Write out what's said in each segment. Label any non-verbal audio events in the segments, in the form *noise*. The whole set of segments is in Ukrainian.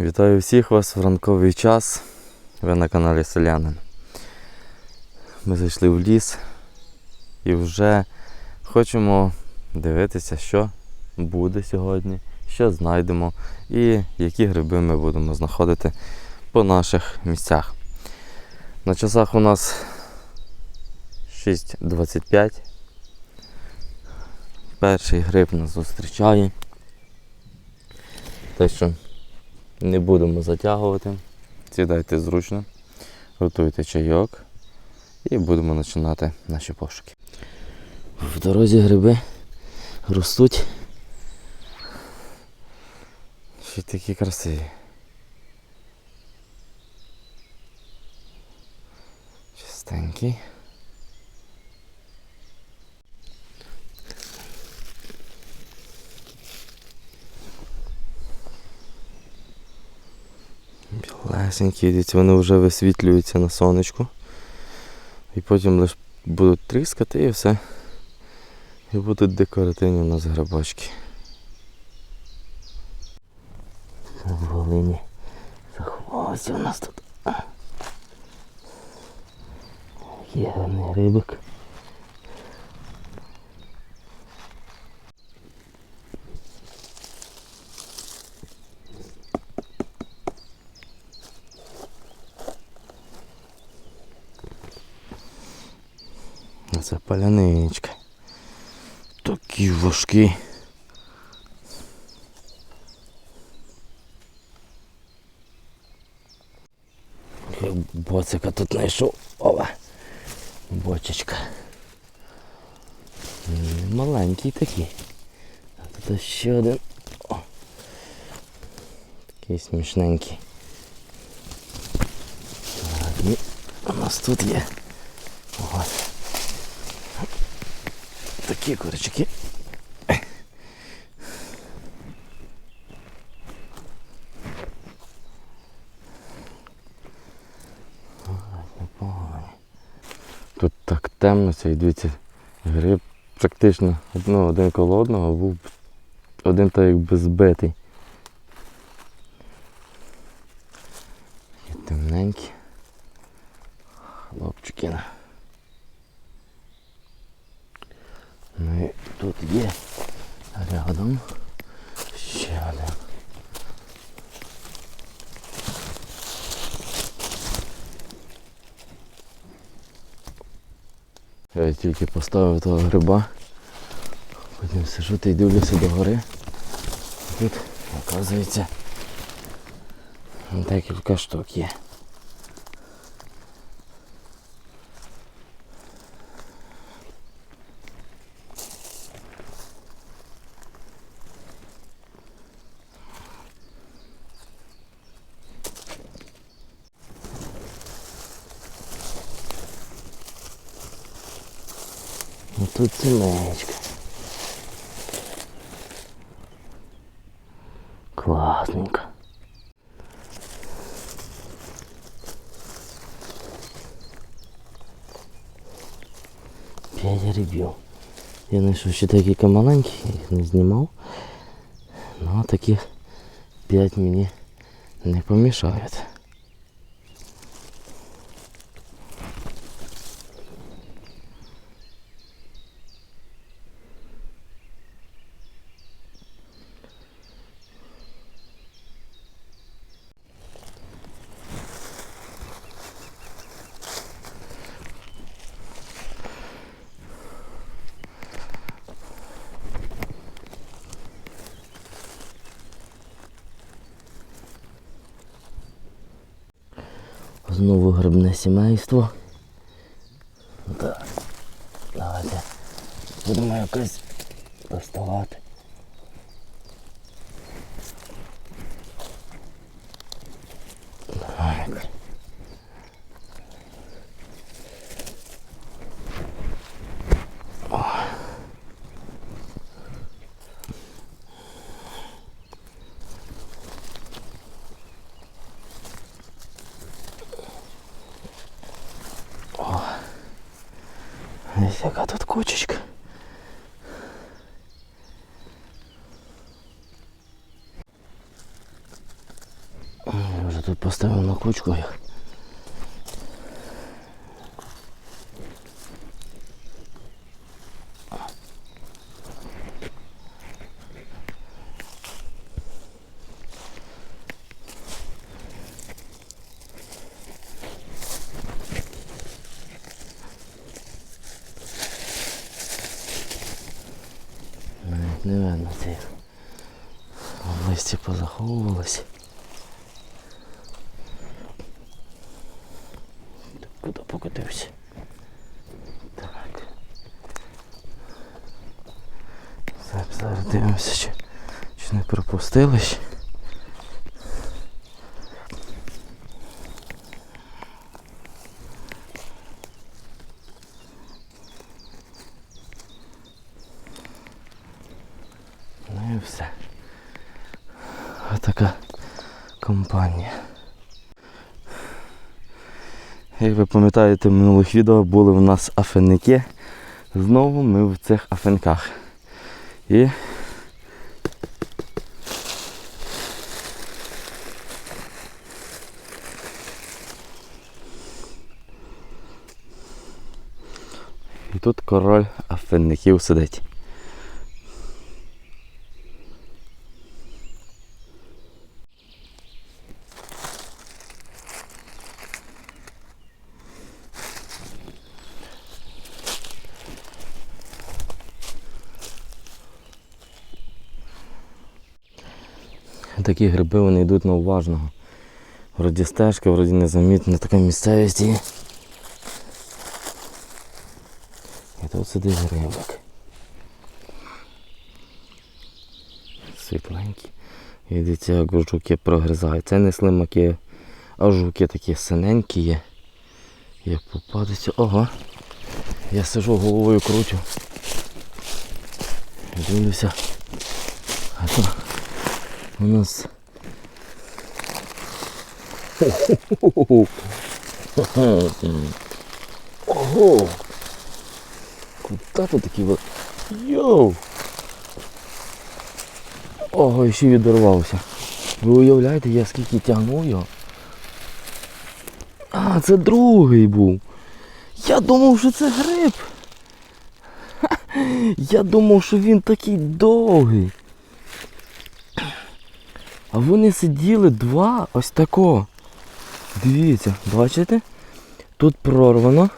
Вітаю всіх вас в ранковий час. Ви на каналі Селянин. Ми зайшли в ліс і вже хочемо дивитися, що буде сьогодні, що знайдемо і які гриби ми будемо знаходити по наших місцях. На часах у нас 6.25. Перший гриб нас зустрічає. Так що не будемо затягувати. Сідайте зручно, готуйте чайок і будемо починати наші пошуки. В дорозі гриби ростуть. Ще такі красиві. Чистенький. Білесенькі, дивіться, вони вже висвітлюються на сонечку. І потім лише будуть тріскати і все. І будуть декоративні у нас грабачки. В голині заховався у нас тут. Є гарний рибик. А Це паляничка. Такі важкі. Я Боцика тут знайшов. Ова. Бочечка. М, Маленький такий. А тут ще один. О. Такий смішненький. Так, і у нас тут є. Ось. Такі курочки. Тут так темно, це і дивіться, гриб практично ну, один коло одного був один так якби збитий. Такі темненькі. Хлопчики. Ну і тут є рядом ще один. Я тільки поставив того гриба, потім сижу та й дивлюся до гори. Тут, оказується, декілька штук є. Ну тут сімейка. Класненько. П'ять грибів. Я знайшов ще декілька маленьких, я їх не знімав. Ну таких п'ять мені не помішають. Знову грибне сімейство. Так. Давайте будемо якось доставати. Так. Ось яка тут кучечка. вже тут поставив на кучку їх. Навіть не видно цих. В листі позаховувалось. Так, Куди покотився? Так. Так, зараз дивимося, чи, чи не. Ну і все. Отака компанія. Як ви пам'ятаєте, в минулих відео були в нас афенники. Знову ми в цих афенках. І тут король афенників сидить. Такі гриби вони йдуть на уважного. Вроді стежка, вроді незамітна така місцевість є. І тут. Світленький. І дивіться, як жуки прогризають. Це не слимаки, а жуки такі синенькі є. Як попадеться. Ого. Я сижу головою кручу. Дивлюся. А то у нас. *laughs* Ого! Куда ти такий вел... Йоу! Ого, ще відірвався. Ви уявляєте, я скільки тягнув його? А, це другий був. Я думав, що це гриб. Ха, *laughs* Я думав, що він такий довгий. А вони сиділи два ось тако. Дивіться, бачите? Тут прорвано.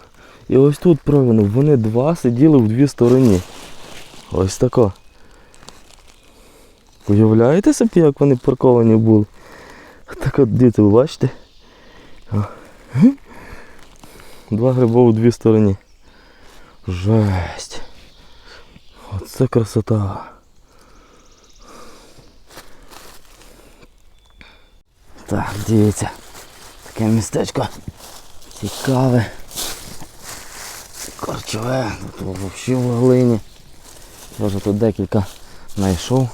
І ось тут прорвано. Вони два сиділи в дві сторони. Ось тако. Уявляєте собі, як вони парковані були? Так от діти, ви бачите? Два гриба у дві сторони. Жесть. Оце красота. Так, дивіться. Таке містечко цікаве. Корчове, тут взагалі в глині. Я вже тут декілька знайшов.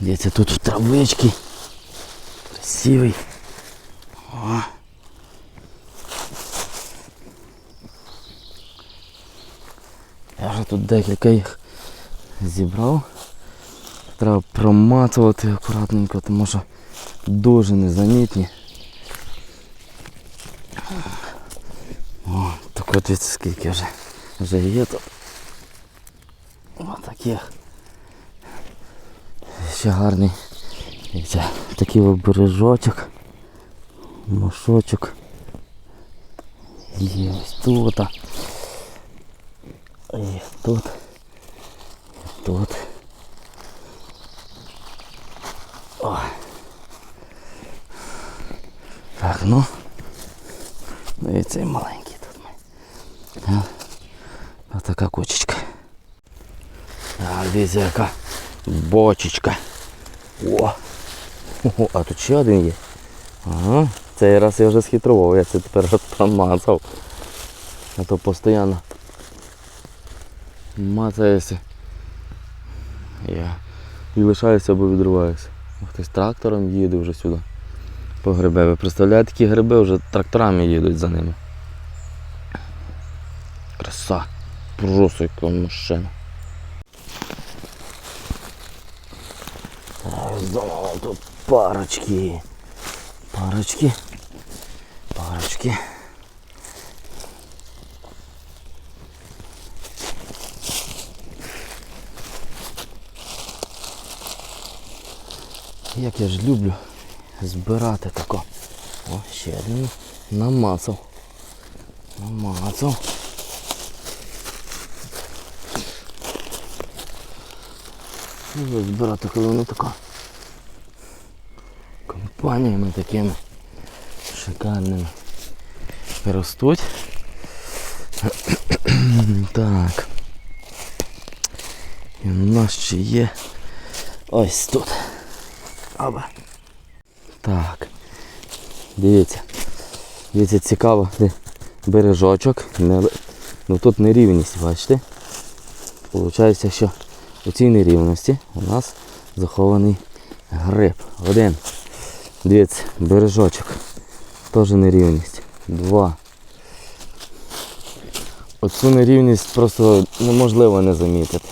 Дивіться, тут травички. Красивий. О. Я вже тут декілька їх зібрав. Треба проматувати акуратненько, тому що дуже незамітні. О, так от дивіться скільки вже, вже є тут. О, таких. Ще гарний. Такий от бережочок. Мошочок. Є ось тут. Є тут. І тут. О. Так, ну. Ну і цей маленький А, така кучечка. А, дивіться яка бочечка. О! Ого, а тут ще один є. Ага, цей раз я вже схитрував, я це тепер *laughs* промазав. А то постійно мацаєшся. Я і лишаюся або відриваюся. Хтось трактором їде вже сюди. По гриби. Ви представляєте, такі гриби вже тракторами їдуть за ними. Краса. Просто яка машина. Знову тут парочки. Парочки. Парочки. Як я ж люблю збирати тако. О, ще один намацав. Намацав. Люблю збирати, коли вони тако компаніями такими шикарними ростуть. *clears throat* Так. І у нас ще є ось тут. Оба. Так. Дивіться. Дивіться, цікаво, бережочок. Ну тут нерівність, бачите? Получається, що у цій нерівності у нас захований гриб. Один. Дивіться, бережочок. Теж нерівність. Два. Оцю нерівність просто неможливо не замітити.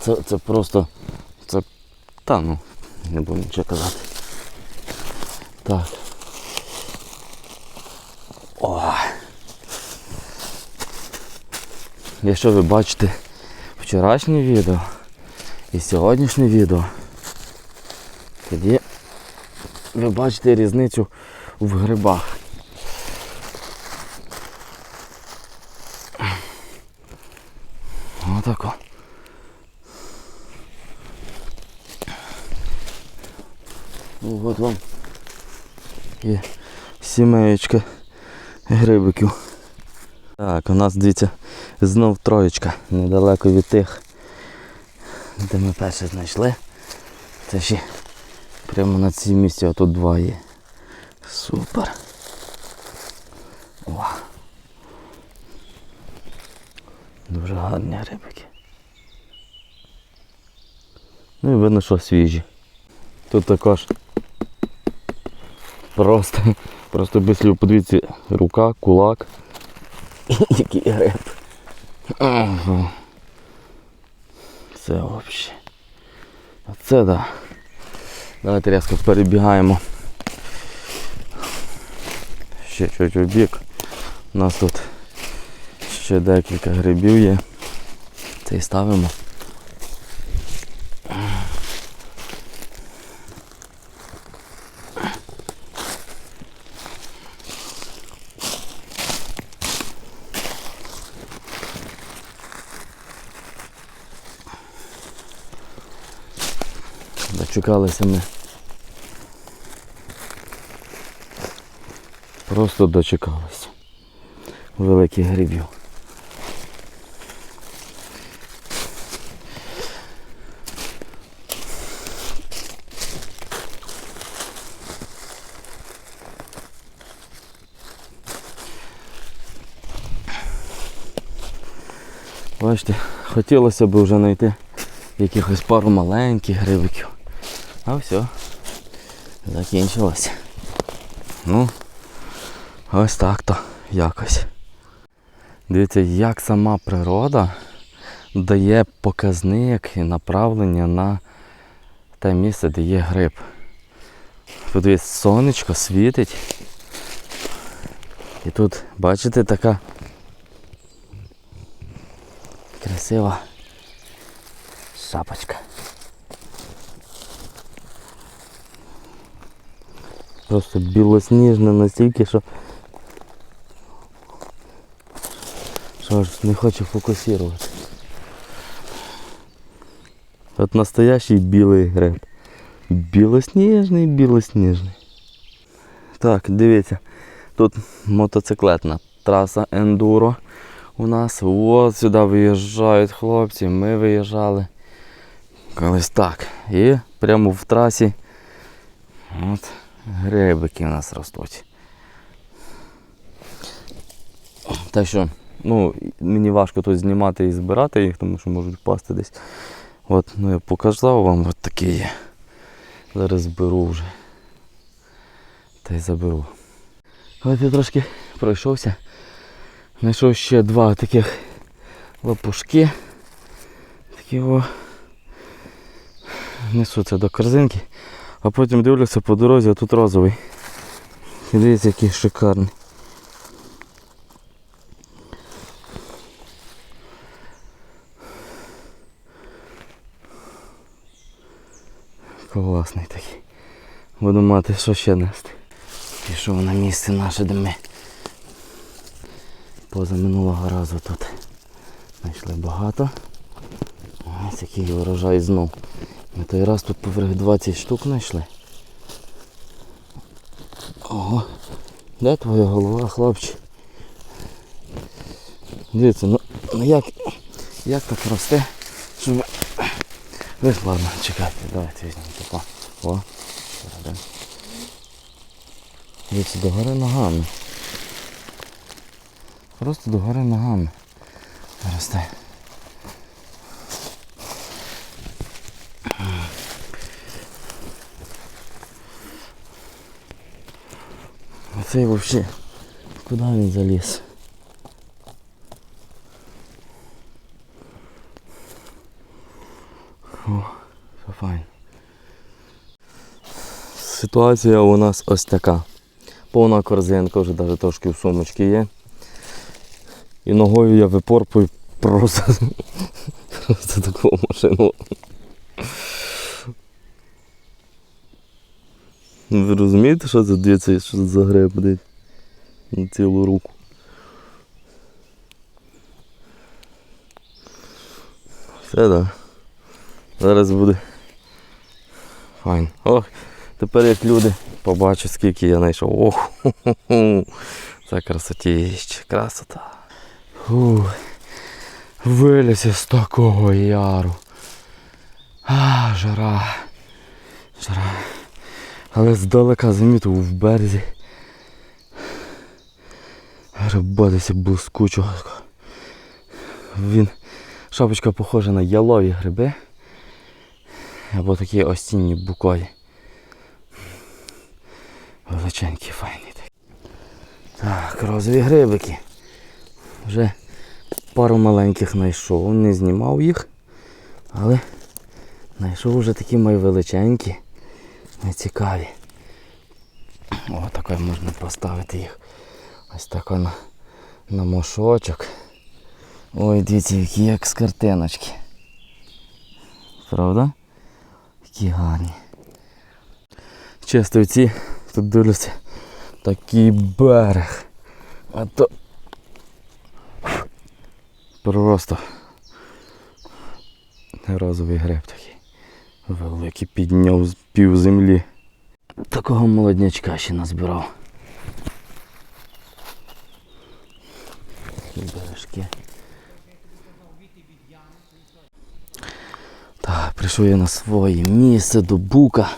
Це, це просто. Це. Та ну, не буду нічого казати. Так. О. Якщо ви бачите вчорашнє відео і сьогоднішнє відео, тоді ви бачите різницю в грибах. Отако. Ну, от вам і сімеєчка грибиків. Так, у нас дивіться знов троєчка недалеко від тих, де ми перше знайшли. Це ще прямо на цій місці, а тут два є. Супер. О. Дуже гарні рибики. Ну і видно, що свіжі. Тут також просто, просто без подивіться, рука, кулак. *laughs* Який гриб. Ага. Це взагалі. Оце да. Давайте різко перебігаємо. Ще чуть у бік. У нас тут ще декілька грибів є. Це і ставимо. Дочекалися ми. Просто дочекалися. Великих грибів. Бачите, хотілося б вже знайти якихось пару маленьких грибиків. А все. Закінчилося. Ну, ось так то якось. Дивіться, як сама природа дає показник і направлення на те місце, де є гриб. Подивіться, сонечко світить. І тут, бачите, така красива шапочка. Просто білосніжна настільки, що що аж не хочу фокусувати. От настоящий білий гриб. Білосніжний, білосніжний. Так, дивіться, тут мотоциклетна траса ендуро у нас. От сюди виїжджають хлопці, ми виїжджали. Колись так. І прямо в трасі от грибики у нас ростуть. Так що, ну, мені важко тут знімати і збирати їх, тому що можуть впасти десь. От, ну я показав вам от такі. Зараз зберу вже. Та й заберу. От я трошки пройшовся. Знайшов ще два таких лопушки. Такі о. це до корзинки, а потім дивлюся по дорозі, а тут розовий. І дивіться, який шикарний. Класний такий. Буду мати що ще нести. Пішов на місце наше, де ми поза минулого разу тут знайшли багато. Ось який урожай знов. Ми той раз тут поверх 20 штук знайшли. Ого, де твоя голова, хлопче? Дивіться, ну, ну як, як так росте, щоб... Ви, ладно, чекайте, давайте візьмемо тако. О, перейдемо. Дивіться, догори ногами. Просто догори ногами. Росте. Оцей взагалі. Куди він заліз? О, все файно. Ситуація у нас ось така. Повна корзинка, вже навіть трошки в сумочці є. І ногою я випорпую просто, *laughs* просто таку машину. Ви розумієте, що це дивіться, що це за десь на цілу руку? Все, так. Зараз буде. Файн. Ох, тепер як люди побачать, скільки я знайшов. Ох, ху-ху-ху. це красотіще, красота. Фух. Виліз із такого яру. А, жара. Жара. Але здалека замітив в березі. Грибатися блискучого. Він шапочка похожа на ялові гриби. Або такі осінні букові. Величенькі, файні. Так, розові грибики. Вже пару маленьких знайшов, не знімав їх, але знайшов вже такі мої величенькі, нецікаві. О, таке можна поставити їх. Ось так на, на мошочок. Ой, дивіться, які як з картиночки. Правда? Які гарні. Чисто ці, тут дивлюся, такий берег. А то просто розовий гриб такий. Великий підняв з пів землі. Такого молоднячка ще назбирав. Бережки. Так, прийшов я на своє місце до бука.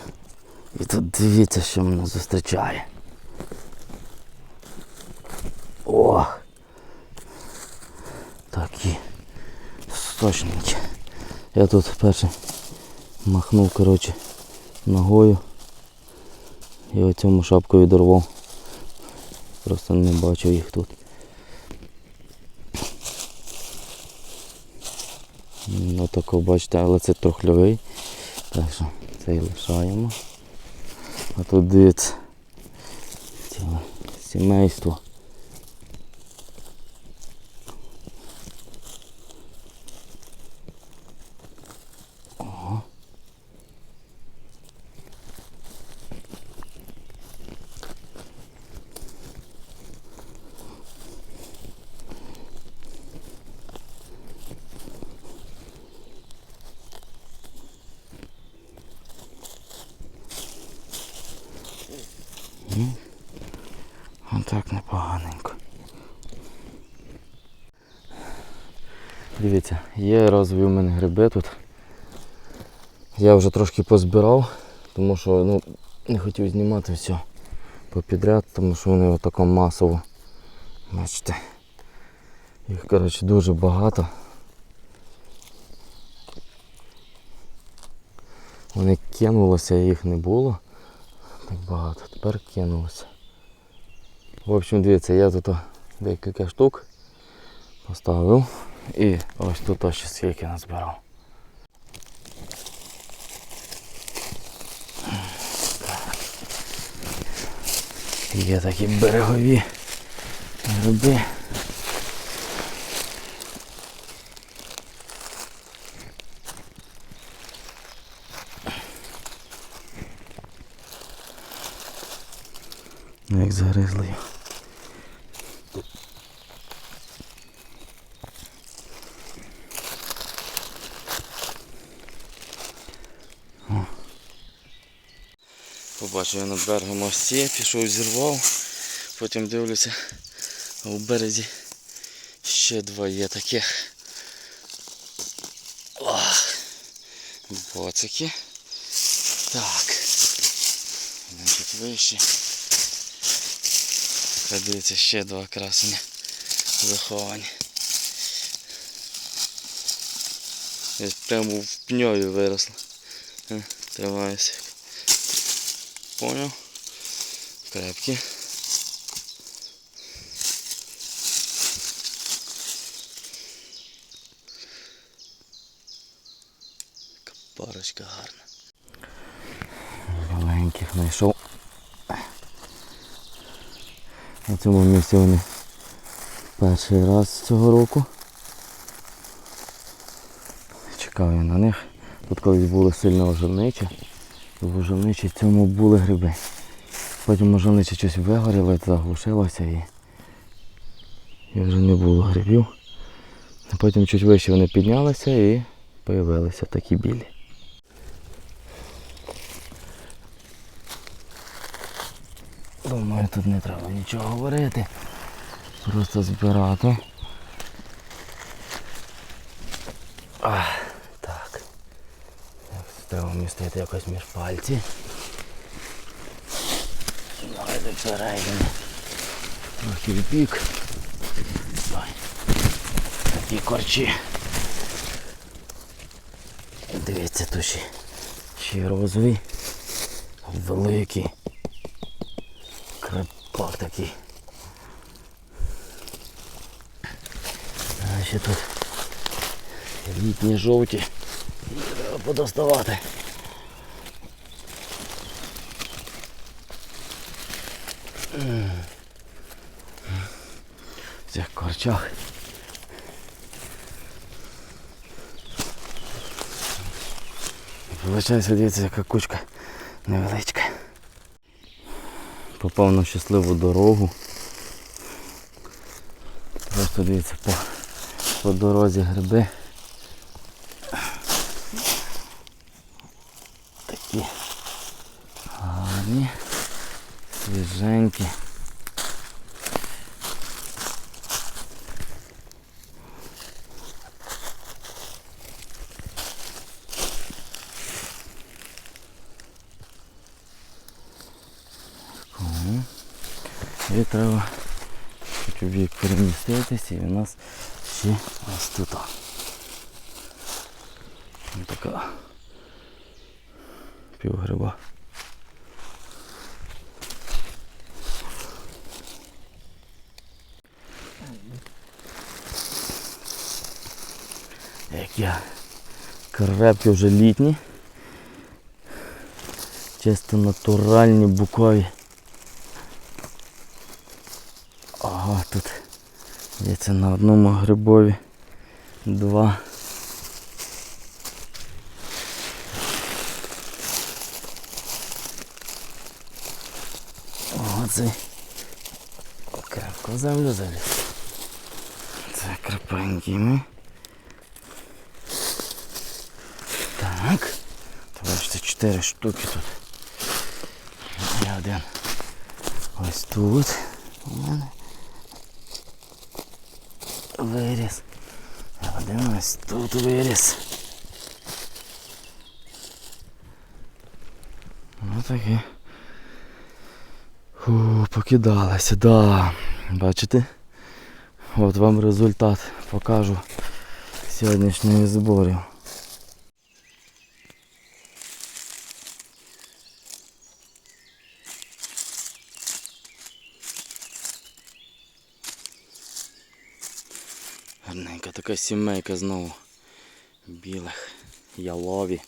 І тут дивіться, що мене зустрічає. Ох! Такі сочненькі. Я тут перше махнув, коротше, ногою і оцьому шапкою дорвав. Просто не бачив їх тут. Ну тако бачите, але це трохльовий. Так що цей лишаємо. А тут дивіться ціле сімейство. Отак непоганенько. Дивіться, є розові у мене гриби тут. Я вже трошки позбирав, тому що ну, не хотів знімати все попідряд, тому що вони отако масово. Бачите. Їх коротше дуже багато. Вони кинулося, їх не було багато, тепер кинулося. В общем, дивіться, я тут декілька штук поставив і ось тут ось скільки назбирав. Є такі берегові груди. Загризли. Побачив я над берегом мості, пішов, зірвав, потім дивлюся, а у березі ще два є таких. Ох, боцики. Так. Значить вище. Та дивіться, ще два красені заховані. Ось прямо в пньові виросло. Е, Тримаюся. Понял? Крепкі. Парочка гарна. Маленьких знайшов. На цьому місці вони перший раз цього року. Чекав я на них. Тут колись було сильно ожелниче. В ожелничі цьому були гриби. Потім ожелниче щось вигоріло, заглушилося і, і вже не було грибів. Потім чуть вище вони піднялися і з'явилися такі білі. Думаю, тут не треба нічого говорити. Просто збирати. А, так. Треба вмістити якось між пальці. Давайте всередині. Трохи в бік. Такі корчі. Дивіться, тут ще, ще розовий. Великий. Крепак такий. А ще тут літні жовті. Їх треба подоставати. В цих корчах. Вибачаюся, дивіться, яка кучка невеличка. Попав на щасливу дорогу. Просто дивіться по, по дорозі гриби. Такі гарні, свіженькі. Ого. І треба чуть в бік переміститися і у нас ще ось тут. Ось така півгриба. Як я крепкі вже літні. Чисто натуральні букові. Ага, тут це на одному грибові два. О, цей крепко землю заліз. Це крепенький ми. Так. То бачите, чотири штуки тут. І один. Ось тут. У мене. Виріс. Подивимось, тут виріс. Ну таке. Фу, покидалася, да. Бачите? От вам результат покажу сьогоднішніх зборів. Така сімейка знову білих ялові.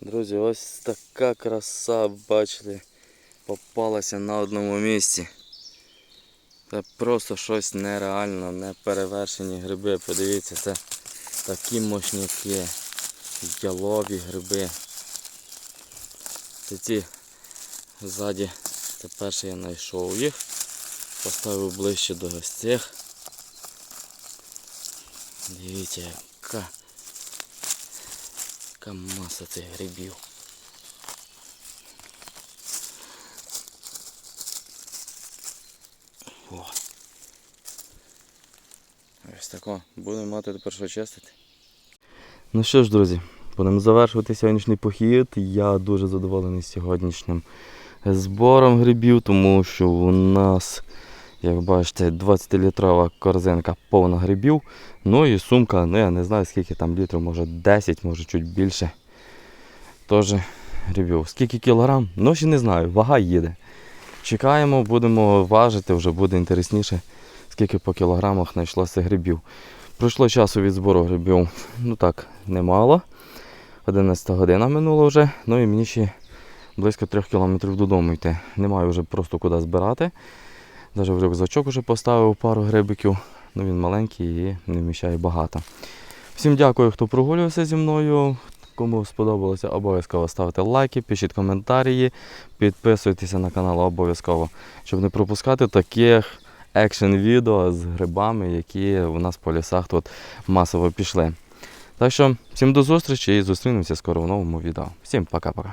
Друзі, ось така краса, бачите, попалася на одному місці. Це просто щось нереально, неперевершені гриби. Подивіться, це такі мощняки, ялові гриби. Це ці ззаді, це перше я знайшов їх, поставив ближче до ось. Дивіться, яка, яка маса цих грибів. О. Ось тако. Будемо мати тепер що чистити. Ну що ж, друзі, будемо завершувати сьогоднішній похід. Я дуже задоволений сьогоднішнім збором грибів, тому що у нас, як бачите, 20-літрова корзинка повна грибів. Ну і сумка, ну я не знаю скільки там літрів, може 10, може чуть більше. Теж грибів. Скільки кілограм? Ну ще не знаю, вага їде. Чекаємо, будемо важити, вже буде інтересніше, скільки по кілограмах знайшлося грибів. Пройшло часу від збору грибів, ну так, немало. 11 година минула вже, ну і мені ще близько 3 кілометрів додому йти. Немає вже просто куди збирати. Навіть в рюкзачок вже поставив пару грибиків. Ну він маленький і не вміщає багато. Всім дякую, хто прогулювався зі мною. Кому сподобалося, обов'язково ставте лайки, пишіть коментарі, підписуйтеся на канал обов'язково, щоб не пропускати таких екшн відео з грибами, які у нас по лісах тут масово пішли. Так що всім до зустрічі і зустрінемося скоро в новому відео. Всім пока-пока.